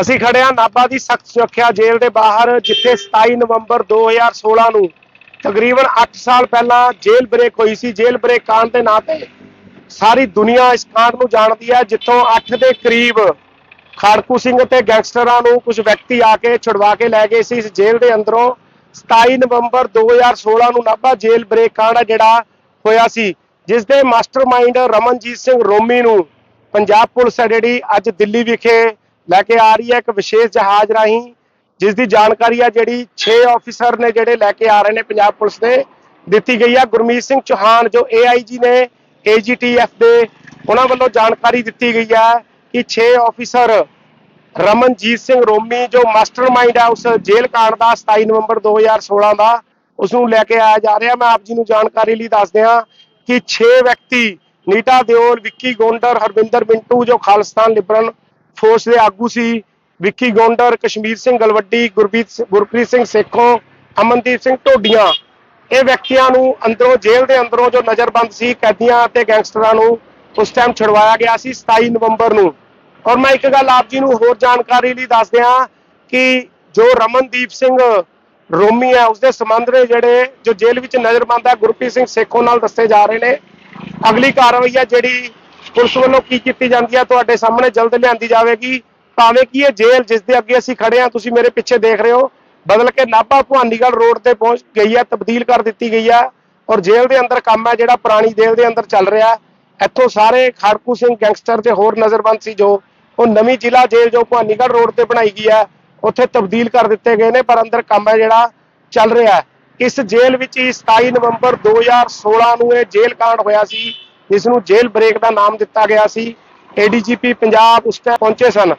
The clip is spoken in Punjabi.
ਅਸੀਂ ਖੜੇ ਹਾਂ ਨਾਭਾ ਦੀ ਸਖਤ ਸੁਰੱਖਿਆ ਜੇਲ੍ਹ ਦੇ ਬਾਹਰ, ਜਿੱਥੇ 27 ਨਵੰਬਰ 2016 ਨੂੰ ਤਕਰੀਬਨ 8 ਸਾਲ ਪਹਿਲਾਂ ਜੇਲ੍ਹ ਬ੍ਰੇਕ ਹੋਈ ਸੀ। ਜੇਲ੍ਹ ਬ੍ਰੇਕ ਕਾਂਡ ਦੇ ਨਾਂ ਤੇ ਸਾਰੀ ਦੁਨੀਆ ਇਸ ਕਾਂਡ ਨੂੰ ਜਾਣਦੀ ਹੈ, ਜਿੱਥੋਂ 8 ਦੇ ਕਰੀਬ ਖਾੜਕੂ ਸਿੰਘ ਤੇ ਗੈਂਗਸਟਰਾਂ ਨੂੰ ਕੁਝ ਵਿਅਕਤੀ ਆ ਕੇ ਛੁਡਵਾ ਕੇ ਲੈ ਗਏ ਸੀ। ਇਸ ਜੇਲ੍ਹ ਦੇ ਅੰਦਰੋਂ 27 ਨਵੰਬਰ 2016 ਨੂੰ ਨਾਭਾ ਜੇਲ੍ਹ ਬ੍ਰੇਕ ਕਾਂਡ ਹੈ ਜਿਹੜਾ ਹੋਇਆ ਸੀ, ਜਿਸ ਦੇ ਮਾਸਟਰਮਾਈਂਡ ਰਮਨਜੀਤ ਸਿੰਘ ਰੋਮੀ ਨੂੰ ਪੰਜਾਬ ਪੁਲਿਸ ਹੈ ਜਿਹੜੀ ਅੱਜ ਦਿੱਲੀ ਵਿਖੇ ਲੈ ਕੇ ਆ ਰਹੀ ਹੈ ਇੱਕ ਵਿਸ਼ੇਸ਼ ਜਹਾਜ਼ ਰਾਹੀਂ ਜਿਸ ਦੀ ਜਾਣਕਾਰੀ ਆ ਜਿਹੜੀ 6 ਆਫੀਸਰ ਨੇ ਜਿਹੜੇ ਲੈ ਕੇ ਆ ਰਹੇ ਨੇ ਪੰਜਾਬ ਪੁਲਿਸ ਦੇ, ਦਿੱਤੀ ਗਈ ਆ। ਗੁਰਮੀਤ ਸਿੰਘ ਚੌਹਾਨ, ਜੋ ਏਆਈਜੀ ਨੇ ਏਜੀਟੀਐਫ ਦੇ, ਉਹਨਾਂ ਵੱਲੋਂ ਜਾਣਕਾਰੀ ਦਿੱਤੀ ਗਈ ਹੈ ਕਿ 6 ਆਫੀਸਰ ਰਮਨਜੀਤ ਸਿੰਘ ਰੋਮੀ, ਜੋ ਮਾਸਟਰਮਾਈਂਡ ਹੈ ਉਸ ਜੇਲ੍ਹ ਕਾਂਡ ਦਾ 27 ਨਵੰਬਰ 2016 ਦਾ, ਉਸ ਨੂੰ ਲੈ ਕੇ ਆਇਆ ਜਾ ਰਿਹਾ। ਮੈਂ ਆਪ ਜੀ ਨੂੰ ਜਾਣਕਾਰੀ ਲਈ ਦੱਸ ਦਿਆਂ ਕਿ 6 ਵਿਅਕਤੀ ਨੀਟਾ ਦਿਓਲ, ਵਿੱਕੀ ਗੋਂਡਰ, ਹਰਵਿੰਦਰ ਮਿੰਟੂ, ਜੋ ਖਾਲਿਸਤਾਨ ਲਿਬਰਲ ਫੋਰਸ ਦੇ ਆਗੂ ਸੀ। ਵਿੱਕੀ ਗੋਂਡਰ, ਕਸ਼ਮੀਰ ਸਿੰਘ ਗਲਵੱਡੀ ਗੁਰਪ੍ਰੀਤ ਗੁਰਪ੍ਰੀਤ ਸਿੰਘ ਸੇਖੋਂ ਅਮਨਦੀਪ ਸਿੰਘ ਢੋਡੀਆਂ। ਇਹ ਵਿਅਕਤੀਆਂ ਨੂੰ ਅੰਦਰੋਂ ਜੇਲ੍ਹ ਦੇ ਅੰਦਰੋਂ ਜੋ ਨਜ਼ਰਬੰਦ ਸੀ, ਕੈਦੀਆਂ ਅਤੇ ਗੈਂਗਸਟਰਾਂ ਨੂੰ ਉਸ ਟਾਈਮ ਛੁਡਵਾਇਆ ਗਿਆ ਸੀ 27 ਨਵੰਬਰ ਨੂੰ। ਔਰ ਮੈਂ ਇੱਕ ਗੱਲ ਆਪ ਜੀ ਨੂੰ ਹੋਰ ਜਾਣਕਾਰੀ ਲਈ ਦੱਸ ਦਿਆਂ ਕਿ ਜੋ ਰਮਨਦੀਪ ਸਿੰਘ ਰੋਮੀ ਹੈ, ਉਸਦੇ ਸੰਬੰਧ ਨੇ ਜਿਹੜੇ ਜੋ ਜੇਲ੍ਹ ਵਿੱਚ ਨਜ਼ਰਬੰਦ ਹੈ, ਗੁਰਪ੍ਰੀਤ ਸਿੰਘ ਸੇਖੋਂ ਨਾਲ ਦੱਸੇ ਜਾ ਰਹੇ ਨੇ। ਅਗਲੀ ਕਾਰਵਾਈ ਹੈ ਜਿਹੜੀ ਪੁਲਿਸ ਵੱਲੋਂ ਕੀ ਕੀਤੀ ਜਾਂਦੀ ਹੈ? ਤੁਹਾਡੇ ਸਾਹਮਣੇ ਜਲਦ ਲਿਆਂਦੀ ਜਾਵੇਗੀ। ਭਾਵੇਂ ਕਿ ਇਹ ਜੇਲ੍ਹ ਜਿਸ ਦੇ ਅੱਗੇ ਅਸੀਂ ਖੜੇ ਹਾਂ, ਤੁਸੀਂ ਮੇਰੇ ਪਿੱਛੇ ਦੇਖ ਰਹੇ ਹੋ। ਬਦਲ ਕੇ ਨਾਭਾ ਭਵਾਨੀਗੜ੍ਹ ਰੋਡ ਤੇ ਪਹੁੰਚ ਗਈ ਹੈ, ਤਬਦੀਲ ਕਰ ਦਿੱਤੀ ਗਈ ਹੈ ਔਰ ਜੇਲ੍ਹ ਦੇ ਅੰਦਰ ਕੰਮ ਹੈ ਜਿਹੜਾ ਪੁਰਾਣੀ ਜੇਲ੍ਹ ਦੇ ਅੰਦਰ ਚੱਲ ਰਿਹਾ ਇੱਥੋਂ ਸਾਰੇ ਖੜਕੂ ਸਿੰਘ ਗੈਂਗਸਟਰ ਤੇ ਹੋਰ ਨਜ਼ਰਬੰਦ ਸੀ ਜੋ ਉਹ ਨਵੀਂ ਜ਼ਿਲ੍ਹਾ ਜੇਲ੍ਹ ਜੋ ਭਵਾਨੀਗੜ੍ਹ ਰੋਡ ਤੇ ਬਣਾਈ ਗਈ ਹੈ, ਉੱਥੇ ਤਬਦੀਲ ਕਰ ਦਿੱਤੇ ਗਏ ਨੇ, ਪਰ ਅੰਦਰ ਕੰਮ ਹੈ ਜਿਹੜਾ ਚੱਲ ਰਿਹਾ ਹੈ। ਇਸ ਜੇਲ੍ਹ ਵਿੱਚ ਹੀ 27 ਨਵੰਬਰ 2016 ਨੂੰ ਇਹ ਜੇਲ੍ਹ ਕਾਂਡ ਹੋਇਆ ਸੀ। ਜਿਸ ਨੂੰ ਜੇਲ੍ਹ ਬ੍ਰੇਕ ਦਾ ਨਾਮ ਦਿੱਤਾ ਗਿਆ ਸੀ। ਏਡੀਜੀਪੀ ਪੰਜਾਬ ਉਸ ਟਾਈਮ ਪਹੁੰਚੇ ਸਨ।